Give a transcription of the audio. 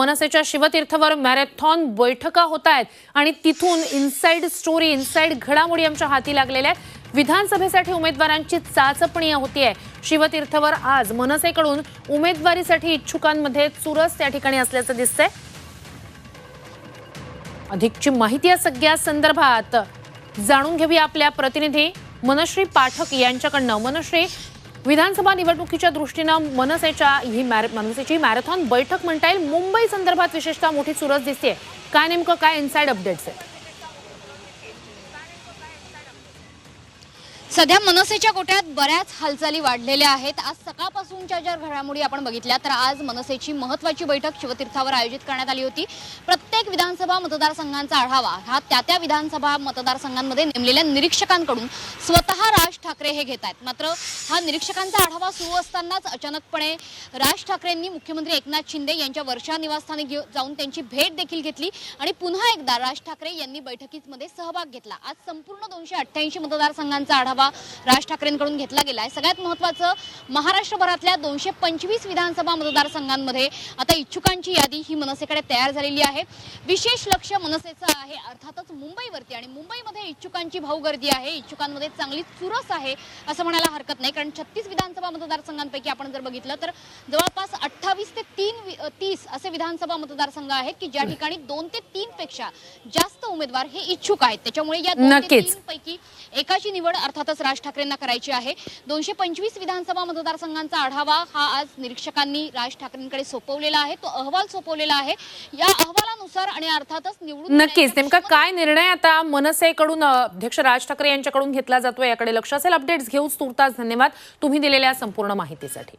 मनसेच्या शिवतीर्थवर मॅरेथॉन बैठका होत आहेत आणि तिथून इनसाइड स्टोरी इनसाइड घडामोडी आमच्या हाती लागलेल्या आहेत. विधानसभेसाठी उमेदवारांची चाचपणी होती आहे शिवतीर्थवर आज मनसेकडून उमेदवारीसाठी इच्छुकांमध्ये चुरस त्या ठिकाणी असल्याचं दिसतंय. अधिकची माहिती या सगळ्या संदर्भात जाणून घेऊया आपल्या प्रतिनिधी मनश्री पाठक यांच्याकडनं. मनश्री विधानसभा निवडणुकीच्या दृष्टीनं मनसेच्या ही मॅर मनसेची मॅरेथॉन बैठक म्हणता येईल. मुंबई संदर्भात विशेषतः मोठी चुरस दिसते काय नेमकं काय इनसाइड अपडेट्स आहेत? सध्या मनसेच्या कोट्यात बऱ्याच हालचाली वाढलेल्या आहेत. आज सकाळपासूनच्या ज्या घडामोडी आपण बघितल्या तर आज मनसेची महत्वाची बैठक शिवतीर्थावर आयोजित करण्यात आली होती. प्रत्येक विधानसभा मतदारसंघांचा आढावा हा त्या त्या विधानसभा मतदारसंघांमध्ये नेमलेल्या निरीक्षकांकडून स्वतः राज ठाकरे हे घेत आहेत मात्र हा निरीक्षकांचा आढावा सुरू असतानाच अचानकपणे राज ठाकरेंनी मुख्यमंत्री एकनाथ शिंदे यांच्या वर्षा निवासस्थानी जाऊन त्यांची भेट देखील घेतली आणि पुन्हा एकदा राज ठाकरे यांनी बैठकीमध्ये सहभाग घेतला. आज संपूर्ण दोनशे अठ्ठ्याऐंशी मतदारसंघांचा आढावा राज ठाकरेंकडून घेतला गेला आहे सगळ्यात महत्त्वाचं महाराष्ट्रभरातल्या दोनशे पंचवीस विधानसभा मतदारसंघांमध्ये आता इच्छुकांची यादी ही मनसेकडे तयार झालेली आहे. विशेष लक्ष मनसेचं आहे अर्थातच मुंबईवरती. आणि मुंबईमध्ये इच्छुकांची भाऊ गर्दी आहे इच्छुकांमध्ये चांगली चुरस आहे असं म्हणायला हरकत नाही. कारण छत्तीस विधानसभा मतदारसंघांपैकी आपण जर बघितलं तर जवळपास अठ्ठावीस ते तीन तीस असे विधानसभा मतदारसंघ आहेत की ज्या ठिकाणी दोन ते तीन पेक्षा जास्त उमेदवार हे इच्छुक आहेत. त्याच्यामुळे या दोन ते. तीन पैकी एकाची निवड अर्थातच राज ठाकरेंना करायची आहे. दोनशे पंचवीस विधानसभा मतदारसंघांचा आढावा हा आज निरीक्षकांनी राज ठाकरेंकडे सोपवलेला आहे. तो अहवाल सोपवलेला आहे. या अहवालानुसार आणि अर्थातच निवडून नक्कीच. नेमका काय निर्णय आता मनसेकडून अध्यक्ष राज ठाकरे यांच्याकडून घेतला जातोय याकडे लक्ष असेल. अपडेट्स घेऊच तुर्तास धन्यवाद. तुम्ही दिलेल्या संपूर्ण माहितीसाठी.